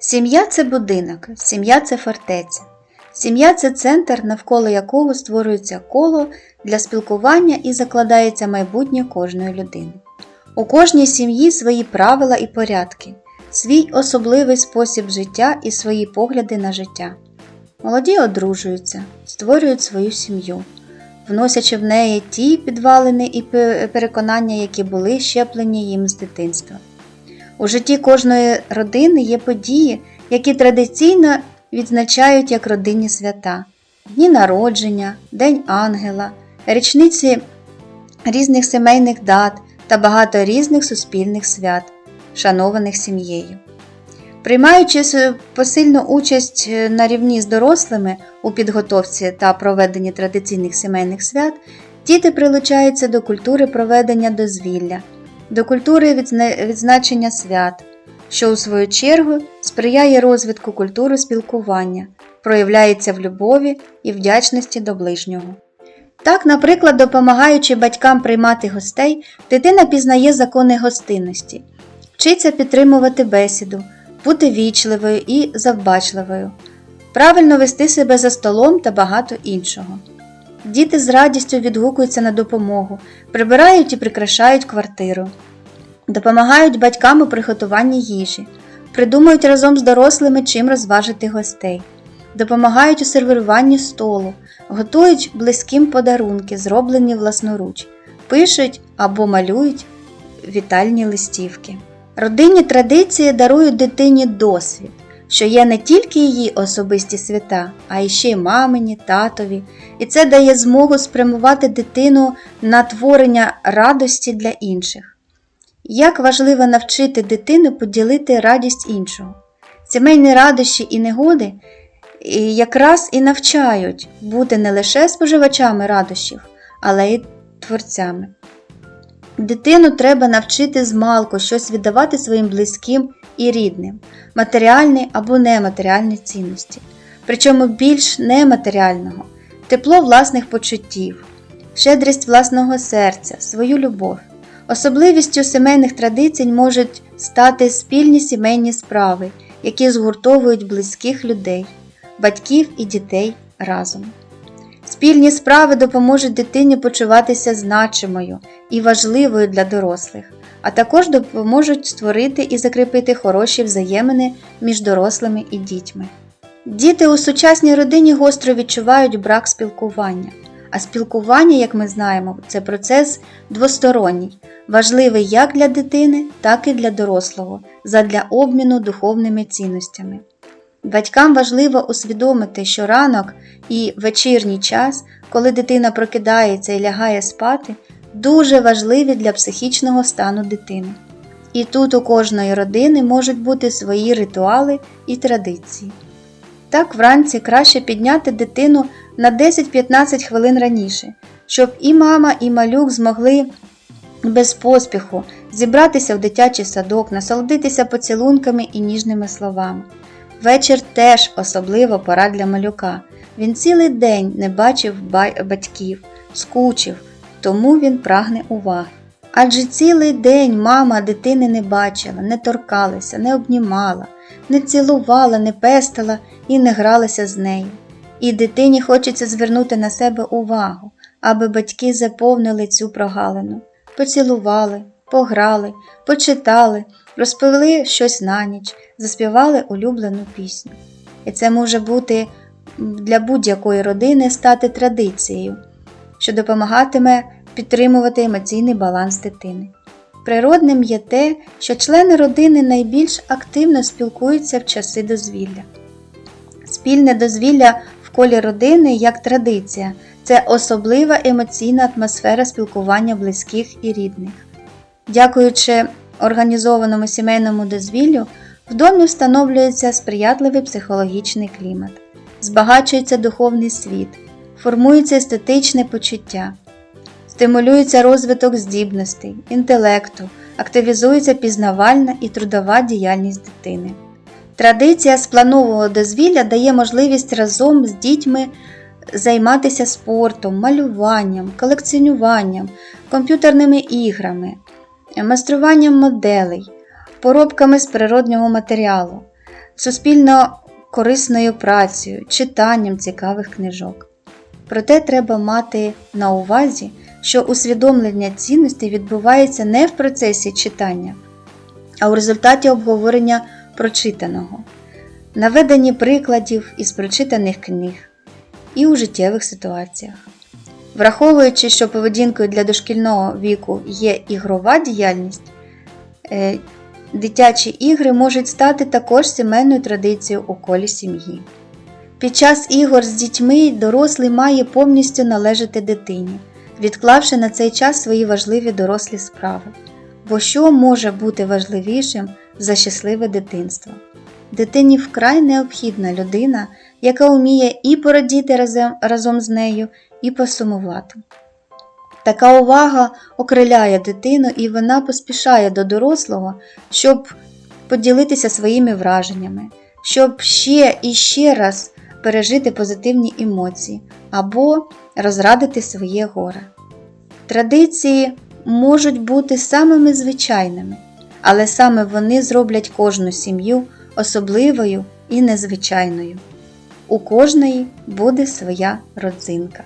Сім'я це будинок, сім'я це фортеця. Сім'я це центр, навколо якого створюється коло для спілкування і закладається майбутнє кожної людини. У кожній сім'ї свої правила і порядки, свій особливий спосіб життя і свої погляди на життя. Молоді одружуються, створюють свою сім'ю, вносячи в неї ті підвалини і переконання, які були щеплені їм з дитинства. У житті кожної родини є події, які традиційно відзначають як родинні свята: дні народження, День ангела, річниці різних сімейних дат та багато різних суспільних свят, шанованих сім'єю. Приймаючи посильну участь е, на рівні з дорослими у підготовці та проведенні традиційних сімейних свят, діти прилучаються до культури проведення дозвілля, до культури відзначення свят, що у свою чергу сприяє розвитку культури спілкування, проявляється в любові і вдячності до ближнього. Так, наприклад, допомагаючи батькам приймати гостей, дитина пізнає закони гостинності, вчиться підтримувати бесіду, бути вічливою і завбачливою, правильно вести себе за столом та багато іншого. Діти з радістю відгукуються на допомогу, прибирають і прикрашають квартиру, допомагають батькам у приготуванні їжі, придумують разом з дорослими, чим розважити гостей, допомагають у сервіруванні столу, готують близьким подарунки, зроблені власноруч, пишуть або малюють вітальні листівки. Родинні традиції дарують дитині досвід, що є не тільки її особисті свята, а й ще й мамині, татові, і це дає змогу спрямувати дитину на творення радості для інших. Як важливо навчити дитину поділити радість іншого. Сімейні радощі і негоди якраз і навчають бути не лише споживачами радощів, але й творцями. Дитину треба навчити змалку щось віддавати своїм близьким і рідним, матеріальні або нематеріальні цінності, причому більш нематеріального, тепло власних почуттів, щедрість власного серця, свою любов. Особливістю сімейних традицій можуть стати спільні сімейні справи, які згуртовують близьких людей, батьків і дітей разом. Спільні справи допоможуть дитині почуватися значимою і важливою для дорослих, а також допоможуть створити і закріпити хороші взаємини між дорослими і дітьми. Діти у сучасній родині гостро відчувають брак спілкування, а спілкування, як ми знаємо, це процес двосторонній, важливий як для дитини, так і для дорослого, задля обміну духовними цінностями. Батькам важливо усвідомити, що ранок і вечірній час, коли дитина прокидається і лягає спати, дуже важливі для психічного стану дитини. І тут у кожної родини можуть бути свої ритуали і традиції. Так вранці краще підняти дитину на 10-15 хвилин раніше, щоб і мама, і малюк змогли без поспіху зібратися в дитячий садок, насолодитися поцілунками і ніжними словами. Вечір теж особливо пора для малюка. Він цілий день не бачив батьків, скучив, тому він прагне уваги. Адже цілий день мама дитини не бачила, не торкалася, не обнімала, не цілувала, не пестила і не гралася з нею. І дитині хочеться звернути на себе увагу, аби батьки заповнили цю прогалину, поцілували, пограли, почитали, розповіли щось на ніч, заспівали улюблену пісню. І це може бути для будь-якої родини стати традицією, що допомагатиме підтримувати емоційний баланс дитини. Природним є те, що члени родини найбільш активно спілкуються в часи дозвілля. Спільне дозвілля в колі родини як традиція це особлива емоційна атмосфера спілкування близьких і рідних. Дякуючи організованому сімейному дозвіллю, в домі встановлюється сприятливий психологічний клімат, збагачується духовний світ, формується естетичне почуття, стимулюється розвиток здібностей, інтелекту, активізується пізнавальна і трудова діяльність дитини. Традиція спланового дозвілля дає можливість разом з дітьми займатися спортом, малюванням, колекціонуванням, комп'ютерними іграми, майструванням моделей, поробками з природнього матеріалу, суспільно корисною працею, читанням цікавих книжок. Проте треба мати на увазі, що усвідомлення цінностей відбувається не в процесі читання, а у результаті обговорення прочитаного, наведенні прикладів із прочитаних книг і у життєвих ситуаціях. Враховуючи, що поведінкою для дошкільного віку є ігрова діяльність, е, дитячі ігри можуть стати також сімейною традицією у колі сім'ї. Під час ігор з дітьми дорослий має повністю належати дитині, відклавши на цей час свої важливі дорослі справи. Бо що може бути важливішим за щасливе дитинство? Дитині вкрай необхідна людина, яка вміє і порадіти разом, разом з нею, і посумувати. Така увага окриляє дитину і вона поспішає до дорослого, щоб поділитися своїми враженнями, щоб ще і ще раз пережити позитивні емоції або розрадити своє горе. Традиції можуть бути самими звичайними, але саме вони зроблять кожну сім'ю особливою і незвичайною. У кожної буде своя родзинка.